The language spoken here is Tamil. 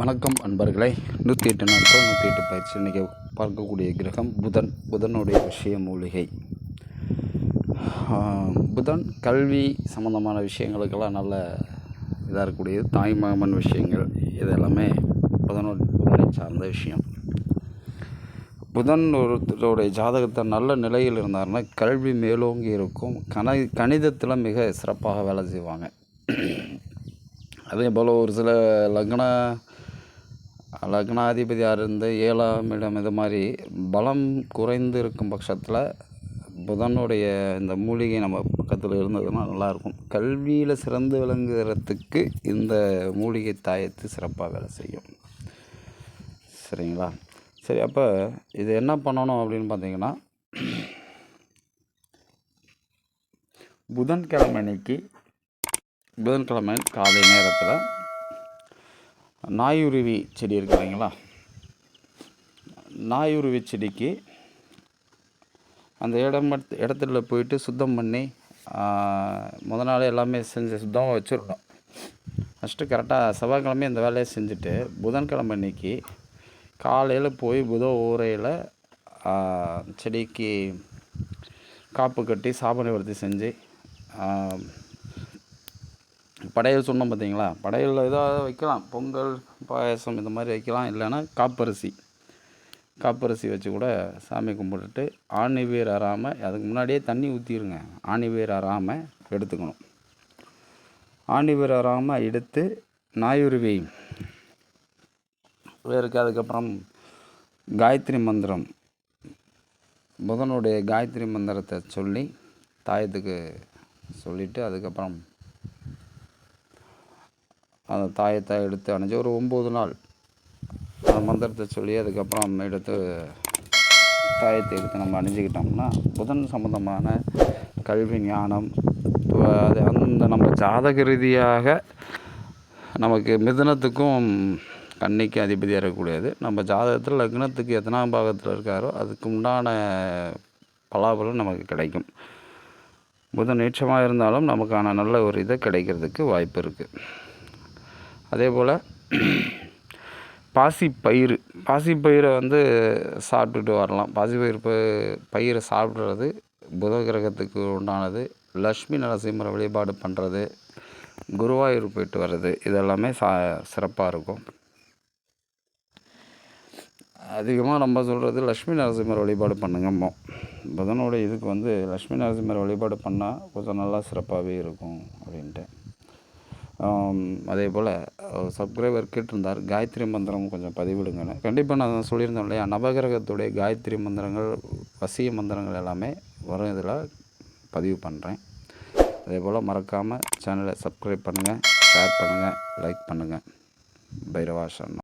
வணக்கம் அன்பர்களே. நூற்றி எட்டு நாட்கள் நூற்றி எட்டு பயிற்சி இன்றைக்கி பார்க்கக்கூடிய கிரகம் புதன் புதனுடைய விஷய மூலிகை. புதன் கல்வி சம்மந்தமான விஷயங்களுக்கெல்லாம் நல்ல இதாக இருக்கக்கூடியது. தாய்மாமன் விஷயங்கள் இது எல்லாமே புதனோட புதனை சார்ந்த விஷயம். புதன் ஒருத்தருடைய ஜாதகத்தை நல்ல நிலையில் இருந்தாருன்னா கல்வி மேலோங்கி இருக்கும். கண கணிதத்தில் மிக சிறப்பாக வேலை செய்வாங்க. அதே போல் ஒரு சில லக்ன லக்னாதிபதி இருந்து ஏழாம் இடம் இது மாதிரி பலம் குறைந்து இருக்கும் பட்சத்தில் புதனுடைய இந்த மூலிகை நம்ம பக்கத்தில் இருந்ததுன்னா நல்லாயிருக்கும் கல்வியில் சிறந்து விளங்குறதுக்கு இந்த மூலிகை தாயத்து சிறப்பாக வேலை செய்யும். சரிங்களா? சரி அப்போ இது என்ன பண்ணணும் அப்படின்னு பார்த்தீங்கன்னா புதன்கிழமை அன்னைக்கு புதன்கிழமை காலை நேரத்தில் நாயுருவி செடி இருக்குதுங்களா இல்லைங்களா நாயுருவி செடிக்கு அந்த இடம் மட்- இடத்துல போயிட்டு சுத்தம் பண்ணி முத நாள் எல்லாமே செஞ்சு சுத்தமாக வச்சுருக்கணும் ஃபஸ்ட்டு கரெக்டாக செவ்வாய்க்கிழமை இந்த வேலையை செஞ்சுட்டு புதன்கிழமை அன்னைக்கு காலையில் போய் புத ஊரையில் செடிக்கு காப்பு கட்டி சாபனை வர்த்தி செஞ்சு படையல் சொன்னோம் பார்த்தீங்களா? படையலில் ஏதாவது வைக்கலாம். பொங்கல் பாயசம் இந்த மாதிரி வைக்கலாம். இல்லைன்னா காப்பரிசி. காப்பரிசி வச்சு கூட சாமி கும்பிட்டுட்டு ஆணி வேர் அறாமல் அதுக்கு முன்னாடியே தண்ணி ஊற்றிடுங்க ஆணி வேர் அறாமல் எடுத்துக்கணும். ஆணி வேர் அறாமல் எடுத்து நாயுருவி. வேருக்கு அதுக்கப்புறம் காயத்ரி மந்திரம். புதனுடைய காயத்ரி மந்திரத்தை சொல்லி தாயத்துக்கு சொல்லிவிட்டு அதுக்கப்புறம் அந்த தாயத்தை எடுத்து அணைஞ்சு ஒரு ஒம்பது நாள் அந்த மந்திரத்தை சொல்லி அதுக்கப்புறம் எடுத்து தாயத்தை எடுத்து நம்ம அணிஞ்சிக்கிட்டோம்னா புதன் சம்பந்தமான கல்வி ஞானம் அது அந்த நம்ம ஜாதக ரீதியாக நமக்கு மிதுனத்துக்கும் கன்னிக்கு அதிபதியாக இருக்கக்கூடியது நம்ம ஜாதகத்தில் லக்னத்துக்கு எத்தனாம் பாகத்தில் இருக்காரோ அதுக்கு உண்டான பலாபலம் நமக்கு கிடைக்கும். புதன் நீச்சமாக இருந்தாலும் நமக்கான நல்ல ஒரு இதை கிடைக்கிறதுக்கு வாய்ப்பு இருக்குது அதே போல் பாசிப்பயிறு பாசிப்பயிரை வந்து சாப்பிட்டுட்டு வரலாம். பாசிப்பயிறு ப- பயிரை சாப்பிட்றது புத கிரகத்துக்கு உண்டானது லக்ஷ்மி நரசிம்மரை வழிபாடு பண்ணுறது குருவாயூர் போயிட்டு வர்றது இதெல்லாமே சா சிறப்பாக இருக்கும். அதிகமாக நம்ம சொல்கிறது லக்ஷ்மி நரசிம்மர் வழிபாடு பண்ணுங்கம்மோ. புதனோட இதுக்கு வந்து லக்ஷ்மி நரசிம்மர் வழிபாடு பண்ணால் கொஞ்சம் நல்லா சிறப்பாகவே இருக்கும் அப்படின்ட்டு. அதே போல் சப்ஸ்கிரைபர் கேட்டிருந்தார். காயத்ரி மந்திரம் கொஞ்சம் பதிவிடுங்கன்னு. கண்டிப்பாக நான் சொல்லியிருந்தேன் இல்லையா? நவகிரகத்துடைய காயத்ரி மந்திரங்கள் வசிய மந்திரங்கள் எல்லாமே வரும் இதில் பதிவு பண்ணுறேன் அதே போல் மறக்காமல் சேனலை சப்ஸ்கிரைப் பண்ணுங்கள் ஷேர் பண்ணுங்கள் லைக் பண்ணுங்கள் பைரவாசன்